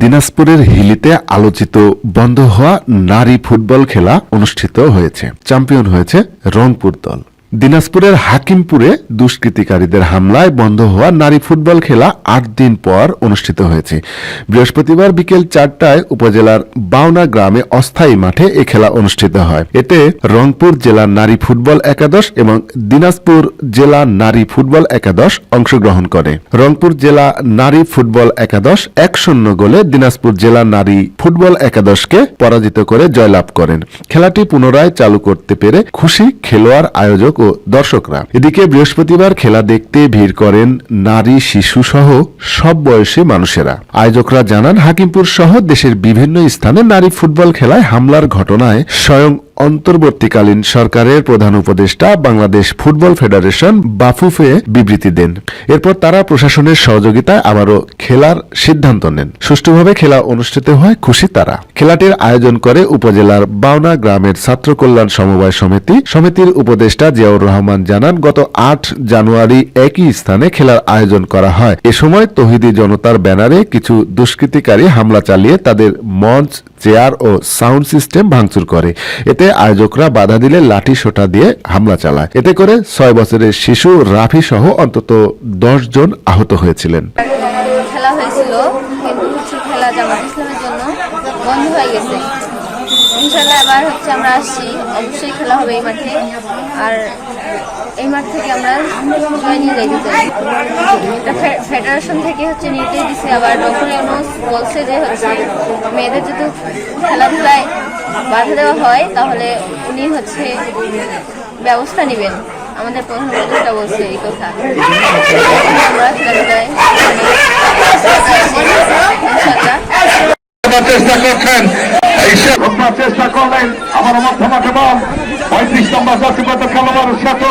দিনাজপুরের হিলিতে আলোচিত বন্ধ হওয়া নারী ফুটবল খেলা অনুষ্ঠিত হয়েছে। চ্যাম্পিয়ন হয়েছে রংপুর দল। দিনাজপুরের হাকিমপুরে দুষ্কৃতিকারীদের হামলায় বন্ধ হওয়া নারী ফুটবল খেলা আট দিন পর অনুষ্ঠিত হয়েছে। বৃহস্পতিবার বিকেল চারটায় উপজেলার বাউনা গ্রামে অস্থায়ী মাঠে এ খেলা অনুষ্ঠিত হয়। এতে রংপুর জেলা নারী ফুটবল একাদশ এবং দিনাজপুর জেলা নারী ফুটবল একাদশ অংশগ্রহণ করে। রংপুর জেলা নারী ফুটবল একাদশ এক শূন্য গোলে দিনাজপুর জেলা নারী ফুটবল একাদশকে পরাজিত করে জয়লাভ করেন। খেলাটি পুনরায় চালু করতে পেরে খুশি খেলোয়াড় আয়োজক ও দর্শকরা। এদিকে বৃহস্পতিবার খেলা দেখতে ভিড় করেন নারী, শিশু সহ সব বয়সী মানুষেরা। আয়োজকরা জানান, হাকিমপুর সহ দেশের বিভিন্ন স্থানে নারী ফুটবল খেলায় হামলার ঘটনায় স্বয়ং অন্তর্বর্তীকালীন সরকারের প্রধান উপদেষ্টা বাংলাদেশ ফুটবল ফেডারেশন বাফুফে বিবৃতি দেন। এরপর তারা প্রশাসনের সহযোগিতায় আবারও খেলার সিদ্ধান্ত নেন। সুষ্ঠুভাবে খেলা অনুষ্ঠিত হয় খুশি তারা। খেলাটির আয়োজন করে উপজেলার বাউনা গ্রামের ছাত্র কল্যাণ সমবায় সমিতি, সমিতির উপদেষ্টা জিয়াউর রহমান জানান, গত আট জানুয়ারি একই স্থানে খেলার আয়োজন করা হয়। এ সময় তহিদি জনতার ব্যানারে কিছু দুষ্কৃতিকারী হামলা চালিয়ে তাদের মঞ্চ চেয়ার ও সাউন্ড সিস্টেম ভাঙচুর করে। এতে আয়োজকরা বাধা দিলে লাঠি সোটা দিয়ে হামলা চালায়। এতে করে ছয় বছরের শিশু রাফি সহ অন্তত দশ জন আহত হয়েছিলেন। খেলা হয়েছিল, কিন্তু খেলা জন্য বন্ধ হয়ে গেছে। ইনশাল্লাহ এবার হচ্ছে আমরা আসছি। অবশ্যই খেলা হবে এই মাঠে। আর এই মাঠ থেকে আমরা জয় নিয়ে এটা ফে- ফেডারেশন থেকে হচ্ছে নির্দেশ দিচ্ছে আবার ডক্টর ইউনুস বলছে যে হচ্ছে মেয়েদের যদি খেলাধুলায় বাধা দেওয়া হয়, তাহলে উনি হচ্ছে ব্যবস্থা নেবেন। আমাদের প্রধান বলছে এই কথা। আমরা খেলাধুলায় চেষ্টা করছেন। চেষ্টা করলেন আমার মধ্যমাঠে বল। পঁয়ত্রিশ নম্বর জাতিগত খেলোয়াড় সাথে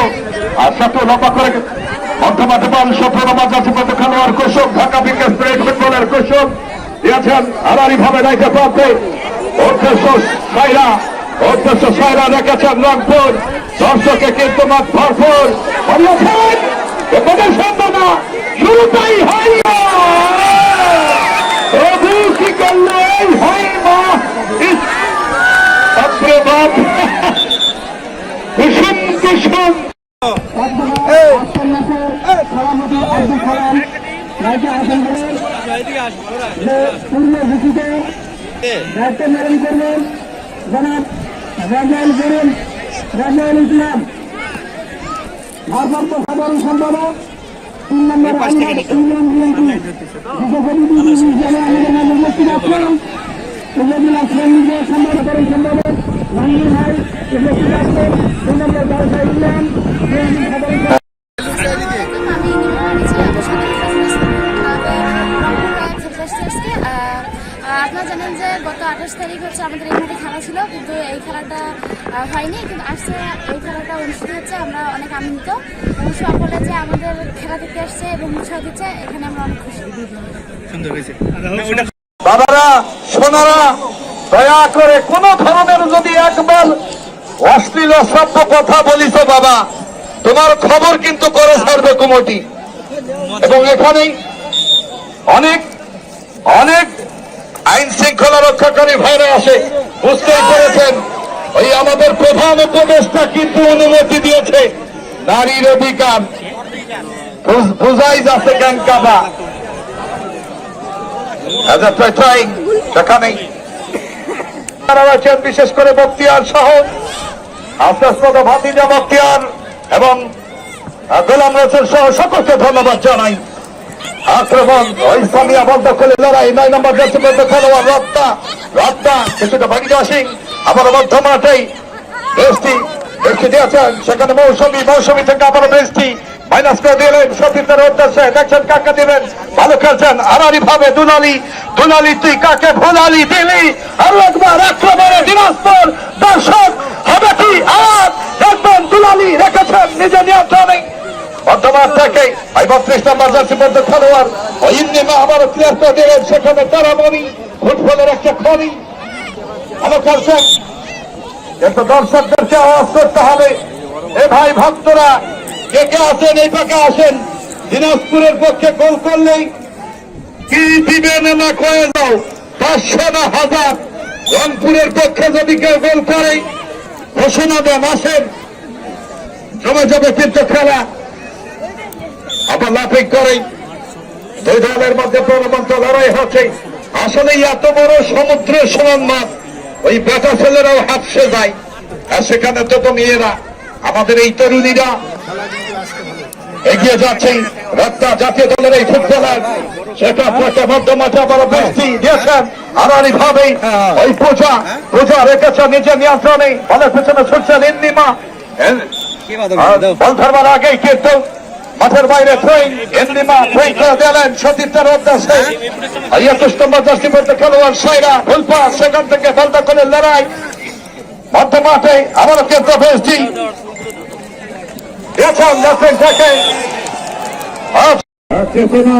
আর সাথে লম্বা করে মধ্যমাঠে বল। সতেরো নম্বর জাতিগত খেলোয়াড় কৌশল ঢাকা বিকেশ প্লেট ফুটবলের কৌশল ভাবে রাইতে প্রান্তে অধ্যক্ষ সাইরা অধ্যক্ষ সাইরা রেখেছেন রংপুর। দর্শকে কিন্তু মাঠ ভরপুর শুরুটাই হয়। দায়িত্ব মেরন করবেন জনাব রাজাইল করিম রাজাইল ইসলাম ভারপ্রাপ্ত সাধারণ সম্পাদক তিন নম্বর উপজেলা সম্পাদক ভাই আপনারা জানেন যে গত আঠাশ তারিখ হচ্ছে আমাদের এখানে খেলা ছিল কিন্তু এই খেলাটা হয়নি কিন্তু আজকে এই খেলাটা অনুষ্ঠিত হচ্ছে আমরা অনেক আনন্দিত। এবং সকলে যে আমাদের খেলা দেখতে আসছে এবং উৎসাহ দিচ্ছে এখানে আমরা অনেক খুশি। দাদারা সোনারা দয়া করে কোন ধরনের যদি একবার অশ্লীল অসভ্য কথা বলিস বাবা। তোমার খবর কিন্তু করে ছাড়বে কুমটি। এবং এখানেই অনেক অনেক আইন শৃঙ্খলা রক্ষাকারী ভাইরা আসে। বুঝতেই পেরেছেন, ওই আমাদের প্রধান উপদেষ্টা কিন্তু অনুমতি দিয়েছে। নারীর অধিকার। বুঝ- বুঝাই যাচ্ছে trying সেখানেই তারা রয়েছেন বিশেষ করে বক্তিয়ার সহ। এবং গোলাম রসুল সহ সকলকে ধন্যবাদ জানাই। আক্রমণ বদ্ধ করে লড়াই, নয় নম্বর খেলোয়াড় রপ্তা রপ্তা, কিছুটা সিং মধ্য মাঠেই বৃষ্টি সেখানে মৌসুমী থেকে আবার বৃষ্টি মাইনাস করে দিলেন সতীর্থের উদ্দেশ্যে। দেখছেন কাকে দিবেন? ভালো খেলছেন। আড়ারি ভাবে দুলালি দুলালি তুই কাকে? ভুলালি, দিলি। আর একবার আক্রমণে দিনাজপুর দর্শক হবে কি আর একদম দুলালি রেখেছেন নিজে নিয়ন্ত্রণে বর্তমান থেকে ওই বত্রিশ নম্বর জার্সি মধ্যে খেলোয়াড়। ওই ইন্দিমা আবার ক্লিয়ার করে সেখানে তারামণি ফুটবলের একটা খনি। খেলছেন কিন্তু দর্শকদেরকে আওয়াজ করতে হবে। এ ভাই ভক্তরা, কে কে আসেন এই পাকে আসেন। দিনাজপুরের পক্ষে গোল করলেই কি দিবেন না কয়ে যাও পাঁচশো না হাজার। রংপুরের পক্ষে যদি কেউ গোল করে, ঘোষণা দেন, আসেন। জমে যাবে কিন্তু খেলা। আবার লাফিং করে। দুই দলের মধ্যে প্রণবন্ত লড়াই হচ্ছে। আসলে এত বড় সমুদ্রের সমান মাছ ওই বেটা ছেলেরাও হাফসে যায়। আর সেখানে তো তো মেয়েরা। আমাদের এই তরুণীরা এগিয়ে যাচ্ছে। রত্না জাতীয় দলের এই ফুটবলার সেটা মধ্য মাঠে বড় বৃষ্টি দিয়েছেন আড়াআড়ি ভাবে ওই পূজা পূজা রেখেছে নিজের নিয়ন্ত্রণে। বলের পেছনে ছুটছেন ইন্দিমা আর বল ধরবার আগেই কিন্তু মাঠের বাইরে থ্রোয়িং ইন্দিমা থ্রোয়িং করে দিলেন সতীর্থের উদ্দেশ্যে একুশ নম্বর দশটি মধ্যে খেলোয়াড় সাইরা ফুলপা সেখান থেকে বলটা করে লড়াই। মধ্য মাঠে আবারও কেন্দ্র বৃষ্টি এখন লেফট থেকে চেতনা